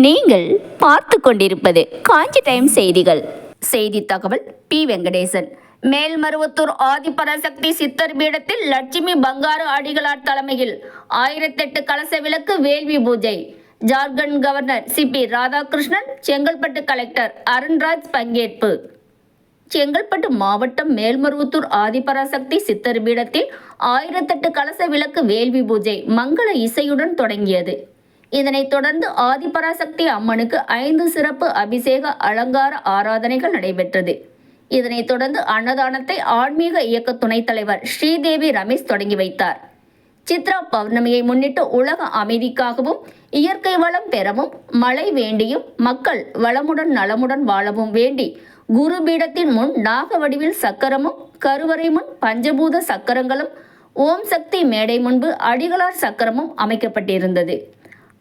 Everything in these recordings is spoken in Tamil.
நீங்கள் பார்த்து கொண்டிருப்பது காஞ்சி டைம் செய்திகள். செய்தி தகவல் பி. வெங்கடேசன். மேல்மருவத்தூர் ஆதிபராசக்தி சித்தர் பீடத்தில் லட்சுமி பங்காரு அடிகளார் தலைமையில் ஆயிரத்தெட்டு கலச விளக்கு வேள்வி பூஜை. Jharkhand governor C. P. Radhakrishnan Chengalpattu collector Arunraj பங்கேற்பு. செங்கல்பட்டு மாவட்டம் மேல்மருவத்தூர் ஆதிபராசக்தி சித்தர் பீடத்தில் ஆயிரத்தெட்டு கலச விளக்கு வேள்வி பூஜை மங்கள இசையுடன் தொடங்கியது. இதனைத் தொடர்ந்து ஆதிபராசக்தி அம்மனுக்கு ஐந்து சிறப்பு அபிஷேக அலங்கார ஆராதனைகள் நடைபெற்றது. இதனைத் தொடர்ந்து அன்னதானத்தை ஆன்மீக இயக்க துணைத் தலைவர் ஸ்ரீதேவி ரமேஷ் தொடங்கி வைத்தார். சித்ரா பௌர்ணமியை முன்னிட்டு உலக அமைதிக்காகவும் இயற்கை வளம் பெறவும் மழை வேண்டியும் மக்கள் வளமுடன் நலமுடன் வாழவும் வேண்டி குரு பீடத்தின் முன் நாக வடிவில் சக்கரமும் கருவறை முன் பஞ்சபூத சக்கரங்களும் ஓம் சக்தி மேடை முன்பு அடிகளார் சக்கரமும் அமைக்கப்பட்டிருந்தது.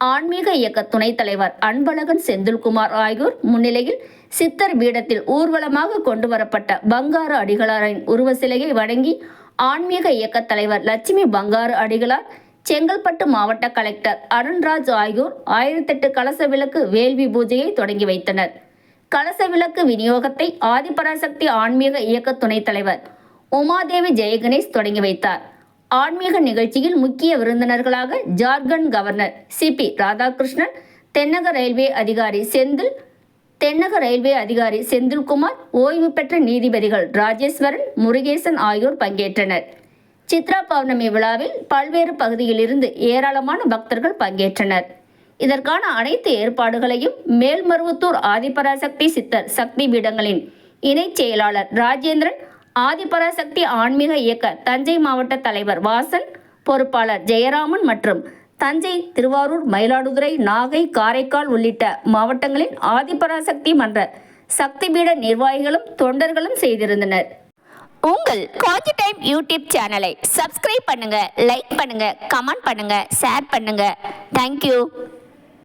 ஆன்மீக இயக்க துணைத் தலைவர் அன்பழகன் செந்தில்குமார் ஆகியோர் முன்னிலையில் சித்தர் பீடத்தில் ஊர்வலமாக கொண்டு வரப்பட்ட பங்காரு அடிகளாரின் உருவ சிலையை வணங்கி ஆன்மீக இயக்க தலைவர் லட்சுமி பங்காரு அடிகளார் செங்கல்பட்டு மாவட்ட கலெக்டர் அருண்ராஜ் ஆகியோர் ஆயிரத்தெட்டு கலச விளக்கு வேள்வி பூஜையை தொடங்கி வைத்தனர். கலச விளக்கு விநியோகத்தை ஆதிபராசக்தி ஆன்மீக இயக்க துணைத் தலைவர் உமாதேவி ஜெயகணேஷ் தொடங்கி வைத்தார். ஆன்மீக நிகழ்ச்சியில் முக்கிய விருந்தினர்களாக ஜார்க்கண்ட் கவர்னர் சிபி ராதாகிருஷ்ணன் தென்னக ரயில்வே அதிகாரி செந்தில் தென்னக ரயில்வே அதிகாரி செந்தில்குமார் ஓய்வு பெற்ற நீதிபதிகள் ராஜேஸ்வரன் முருகேசன் ஆகியோர் பங்கேற்றனர். சித்ரா பௌர்ணமி விழாவில் பல்வேறு பகுதியிலிருந்து ஏராளமான பக்தர்கள் பங்கேற்றனர். இதற்கான அனைத்து ஏற்பாடுகளையும் மேல்மருவத்தூர் ஆதிபராசக்தி சித்தர் சக்தி பீடங்களின் இணைச் செயலாளர் ராஜேந்திரன் ஆதிபராசக்தி ஆன்மீக இயக்க தஞ்சை மாவட்ட தலைவர் வாசன் பொறுப்பாளர் ஜெயராமன் மற்றும் தஞ்சை திருவாரூர் மயிலாடுதுறை நாகை காரைக்கால் உள்ளிட்ட மாவட்டங்களின் ஆதிபராசக்தி மன்ற சக்தி பீட நிர்வாகிகளும் தொண்டர்களும் செய்திருந்தனர். உங்கள் காஞ்சி டைம் யூடியூப் சேனலை சப்ஸ்கிரைப் பண்ணுங்க லைக் பண்ணுங்க கமெண்ட் பண்ணுங்க ஷேர் பண்ணுங்க. Thank you